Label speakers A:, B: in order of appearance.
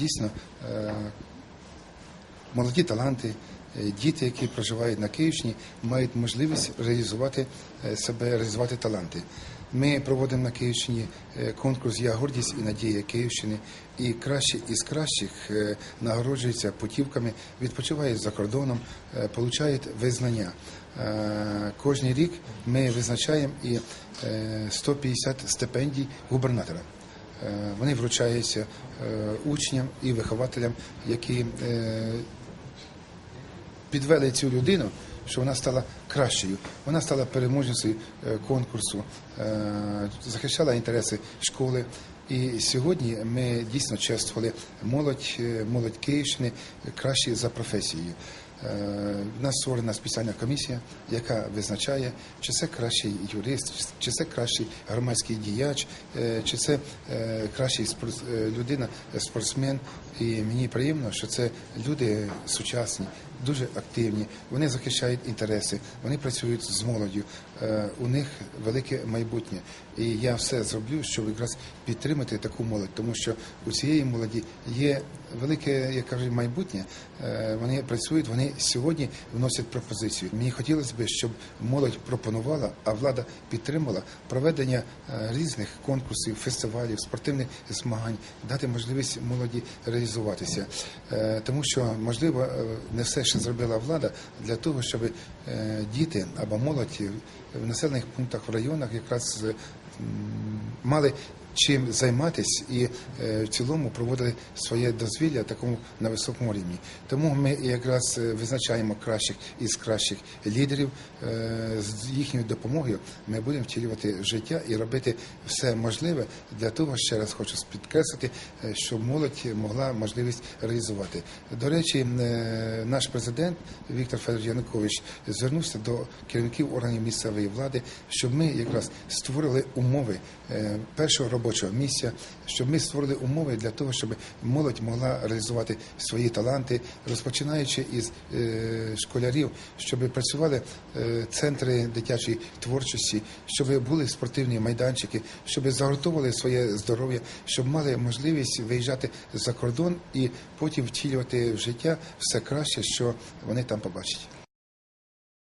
A: дійсно е, молоді таланти, е, діти, які проживають на Київщині, мають можливість реалізувати е, себе, реалізувати таланти. Ми проводимо на Київщині конкурс Я гордість і надія Київщини. І кращі із кращих нагороджуються путівками, відпочивають за кордоном, получають визнання. Кожний рік ми визначаємо і е, 150 стипендій губернатора. Е, Вони вручаються е, учням і вихователям, які е, підвели цю людину, що вона стала кращою. Вона стала переможницею конкурсу, захищала інтереси школи. І сьогодні ми дійсно чествували молодь, молодь Київщини кращі за професією. Е, нас створена спеціальна комісія, яка визначає, чи це кращий юрист, чи це кращий громадський діяч, е, чи це е, кращий людина, спортсмен. І мені приємно, що це люди сучасні, дуже активні. Вони захищають інтереси, вони працюють з молоддю. У них велике майбутнє. І я все зроблю, щоб якраз підтримати таку молодь, тому що у цієї молоді є велике, як кажуть, майбутнє. Вони працюють, вони сьогодні вносять пропозицію. Мені хотілося б, щоб молодь пропонувала, а влада підтримала проведення е, різних конкурсів, фестивалів, спортивних змагань, дати можливість молоді реалізуватися. Е, Тому що, можливо, е, не все ще зробила влада для того, щоб діти або молодь в населених пунктах в районах якраз мали чим займатися і е, в цілому проводили своє дозвілля такому на високому рівні. Тому ми якраз е, визначаємо кращих із кращих лідерів. Е, З їхньою допомогою ми будемо втілювати життя і робити все можливе для того, ще раз хочу підкреслити, щоб молодь могла можливість реалізувати. До речі, наш президент Віктор Федорович Янукович звернувся до керівників органів місцевої влади, щоб ми якраз створили умови першого робочого місця, щоб ми створили умови для того, щоб молодь могла реалізувати свої таланти, розпочинаючи із е, школярів, щоб працювали е, центри дитячої творчості, щоб були спортивні майданчики, щоб загортовували своє здоров'я, щоб мали можливість виїжджати за кордон і потім втілювати в життя все краще, що вони там побачать.